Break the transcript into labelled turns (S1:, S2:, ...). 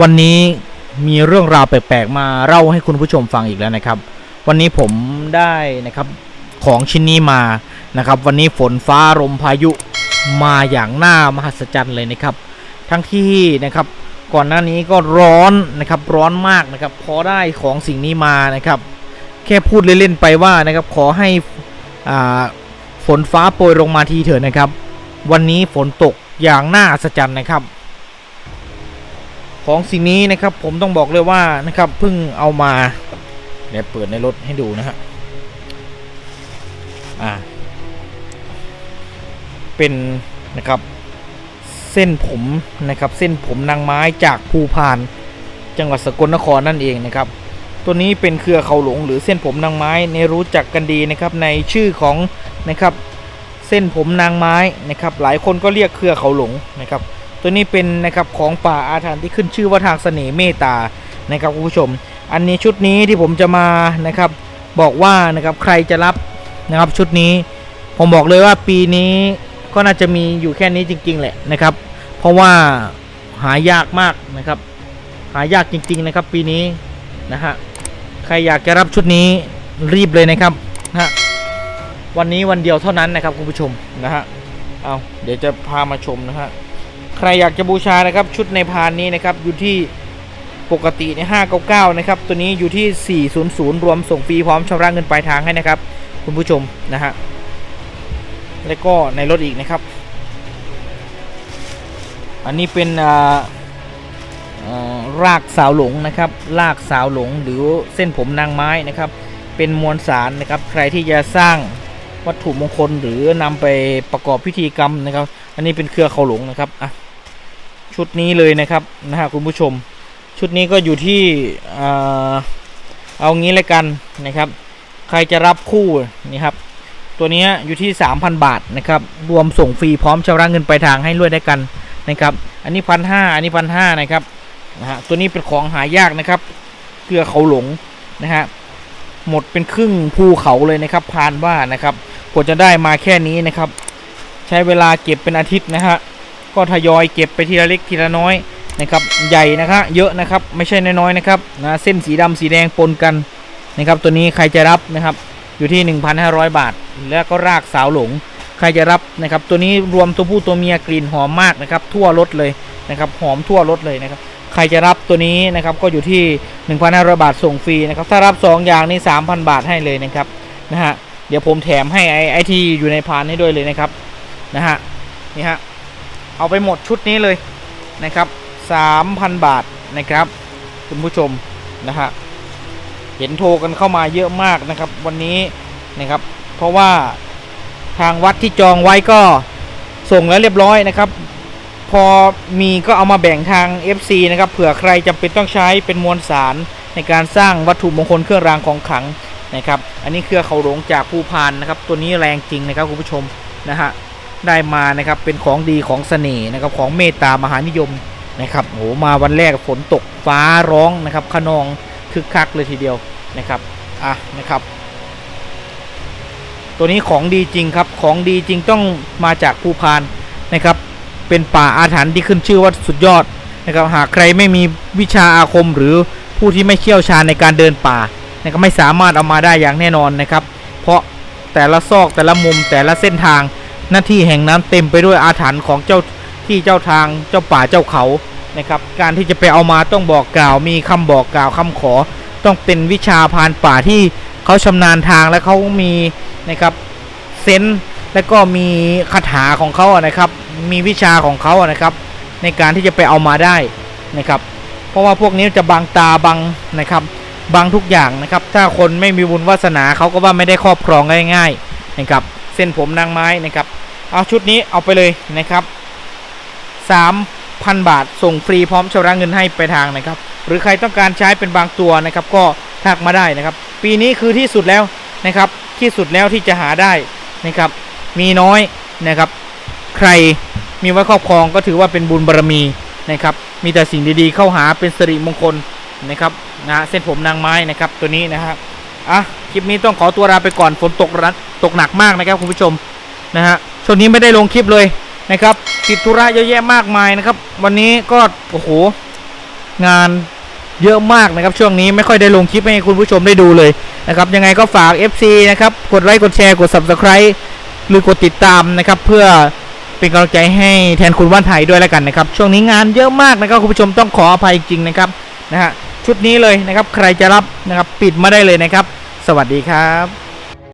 S1: วันนี้มีเรื่องราวแปลกๆมาเล่าให้คุณผู้ชมฟังอีกแล้วนะครับ วันนี้ผมได้นะครับของชิ้นนี้มานะครับ วันนี้ฝนฟ้าลมพายุมาอย่างน่ามหัศจรรย์เลยนะครับ ทั้งที่นะครับก่อนหน้านี้ก็ร้อนนะครับร้อนมากนะครับพอได้ของสิ่งนี้มานะครับ แค่พูดเล่นๆไปว่านะครับขอให้อ่าฝนฟ้าโปรยลงมาทีเถอะนะครับ วันนี้ฝนตกอย่างน่าอัศจรรย์นะครับ ของสิ่งนี้นะครับผมต้องบอกเลยว่านะครับเพิ่งเอามาเดี๋ยวเปิดในรถให้ดูนะฮะอ่าเป็นนะครับเส้นผมนะครับเส้นผมนางไม้จากภูพาน จังหวัดสกลนครนั่นเองนะครับตัวนี้เป็นเครือเขาหลงหรือเส้นผมนางไม้ในรู้จักกันดีนะครับในชื่อของนะครับเส้นผมนางไม้นะครับหลายคนก็เรียกเครือเขาหลงนะครับ ตัวนี้เป็นนะครับของป่าอาถรรพ์ที่ขึ้นชื่อว่าทางเสน่ห์เมตตานะครับคุณผู้ชม อันนี้ชุดนี้ที่ผมจะมานะครับบอกว่านะครับใครจะรับนะครับชุดนี้ ผมบอกเลยว่าปีนี้ก็น่าจะมีอยู่แค่นี้จริง ๆ แหละนะครับ เพราะว่าหายากมากนะครับ หายากจริง ๆ นะครับ ปีนี้นะฮะใครอยากจะรับชุดนี้รีบเลยนะครับนะฮะวันนี้วันเดียวเท่านั้นนะครับคุณผู้ชมนะฮะเอาเดี๋ยวจะพามาชมนะฮะ ใครอยากจะบูชานะครับชุดในพานนี้นะครับอยู่ที่ปกติใน599 นะครับ ตัวนี้อยู่ที่ 400 รวมส่งฟรีพร้อมชำระเงินปลายทางให้นะครับ คุณผู้ชมนะฮะแล้วก็ในรถอีกนะครับ อันนี้เป็นอ่าอ่อรากสาวหลงนะครับ รากสาวหลงหรือเส้นผมนางไม้นะครับ เป็นมวลสารนะครับ ใครที่จะสร้างวัตถุมงคลหรือนำไปประกอบพิธีกรรมนะครับ อันนี้เป็นเครือเขาหลงนะครับอะ ชุดนี้เลยนะครับนะฮะคุณผู้ชม ชุดนี้ก็อยู่ที่เอางี้เลยกันนะครับ ใครจะรับคู่นี่ครับตัวนี้อยู่ที่ 3,000 บาทนะครับรวมส่งฟรีพร้อมชำระเงินปลายทางให้ด้วยได้กันนะครับ อันนี้พันห้าอันนี้พันห้านะครับนะฮะตัวนี้เป็นของหายากนะครับเครือเขาหลงนะฮะหมดเป็นครึ่งภูเขาเลยนะครับพานว่านะครับกว่าจะได้มาแค่นี้นะครับ ใช้เวลาเก็บเป็นอาทิตย์นะฮะ ก็ทยอยเก็บไปทีละเล็กทีละน้อยนะครับใหญ่นะครับเยอะนะครับไม่ใช่น้อยๆนะครับนะเส้นสีดำสีแดงปนกันนะครับตัวนี้ใครจะรับนะครับอยู่ที่ 1,500 บาท แล้วก็รากสาวหลง ใครจะรับนะครับตัวนี้รวมตัวผู้ตัวเมียกลิ่นหอมมากนะครับทั่วรถเลยนะครับหอมทั่วรถเลยนะครับใครจะรับตัวนี้นะครับก็อยู่ที่ 1,500 บาทส่งฟรีนะครับถ้ารับ 2 อย่างนี่3,000 บาทให้เลยนะครับนะฮะเดี๋ยวผมแถมให้ไอ้ไอที่อยู่ในพานให้ด้วยเลยนะครับนะฮะนี่ฮะ เอาไปหมดชุดนี้เลยนะครับ3,000 บาทนะครับคุณผู้ชมนะฮะเห็นโทรกันเข้ามาเยอะมากนะครับ วันนี้นะครับ เพราะว่าทางวัดที่จองไว้ก็ส่งแล้วเรียบร้อยนะครับ พอมีก็เอามาแบ่งทาง FC นะครับเผื่อใครจำเป็นต้องใช้เป็นมวลสารในการสร้างวัตถุมงคลเครื่องรางของขลังนะครับ อันนี้เครือเขาหลงจากภูพานนะครับ ตัวนี้แรงจริงนะครับคุณผู้ชมนะฮะ ได้มานะครับเป็นของดีของเสน่ห์นะครับของเมตตามหานิยมนะครับโหมาวันแรกฝนตกฟ้าร้องนะครับขนองคึกคักเลยทีเดียวนะครับอะนะครับ ตัวนี้ของดีจริงครับของดีจริงต้องมาจากภูพานนะครับ เป็นป่าอาถรรพ์ที่ขึ้นชื่อว่าสุดยอดนะครับหากใครไม่มีวิชาอาคมหรือผู้ที่ไม่เชี่ยวชาญในการเดินป่านะครับไม่สามารถเอามาได้อย่างแน่นอนนะครับ เพราะแต่ละซอกแต่ละมุมแต่ละเส้นทาง หน้าที่แห่งนั้นเต็มไปด้วยอาถรรพ์ของเจ้าที่เจ้าทางเจ้าป่าเจ้าเขานะครับ การที่จะไปเอามาต้องบอกกล่าว มีคำบอกกล่าวคำขอ ต้องเป็นวิชาพานป่าที่เขาชำนาญทางและเขามีนะครับเซนและก็มีคาถาของเขานะครับ มีวิชาของเขานะครับ ในการที่จะไปเอามาได้นะครับ เพราะว่าพวกนี้จะบังตาบังนะครับบังทุกอย่างนะครับ ถ้าคนไม่มีบุญวาสนาเขาก็ว่าไม่ได้ครอบครองง่าย ๆนะครับ เส้นผมนางไม้นะครับ เอาชุดนี้เอาไปเลยนะครับ 3,000 บาทส่งฟรีพร้อมชำระเงินให้ไปทางนะครับ หรือใครต้องการใช้เป็นบางตัวนะครับ ก็ทักมาได้นะครับ ปีนี้คือที่สุดแล้วนะครับ ที่สุดแล้วที่จะหาได้นะครับ มีน้อยนะครับ ใครมีไว้ครอบครองก็ถือว่าเป็นบุญบารมีนะครับ มีแต่สิ่งดีๆเข้าหาเป็นสิริมงคลนะครับนะเส้นผมนางไม้นะครับตัวนี้นะฮะ อะคลิปนี้ต้องขอตัวลาไปก่อนฝนตกรัดตกหนักมากนะครับคุณผู้ชมนะฮะช่วงนี้ไม่ได้ลงคลิปเลยนะครับติดธุระเยอะแยะมากมายนะครับ วันนี้ก็โอ้โหงานเยอะมากนะครับ ช่วงนี้ไม่ค่อยได้ลงคลิปให้คุณผู้ชมได้ดูเลยนะครับยังไงก็ฝาก FC นะครับกดไลค์กดแชร์กด Subscribe หรือกดติดตามนะครับ เพื่อเป็นกำลังใจให้แทนคุณว่านไทยด้วยแล้วกันนะครับ ช่วงนี้งานเยอะมากนะครับคุณผู้ชมต้องขออภัยจริงนะครับนะฮะ ชุดนี้เลยนะครับ ใครจะรับนะครับ ปิดมาได้เลยนะครับ สวัสดีครับ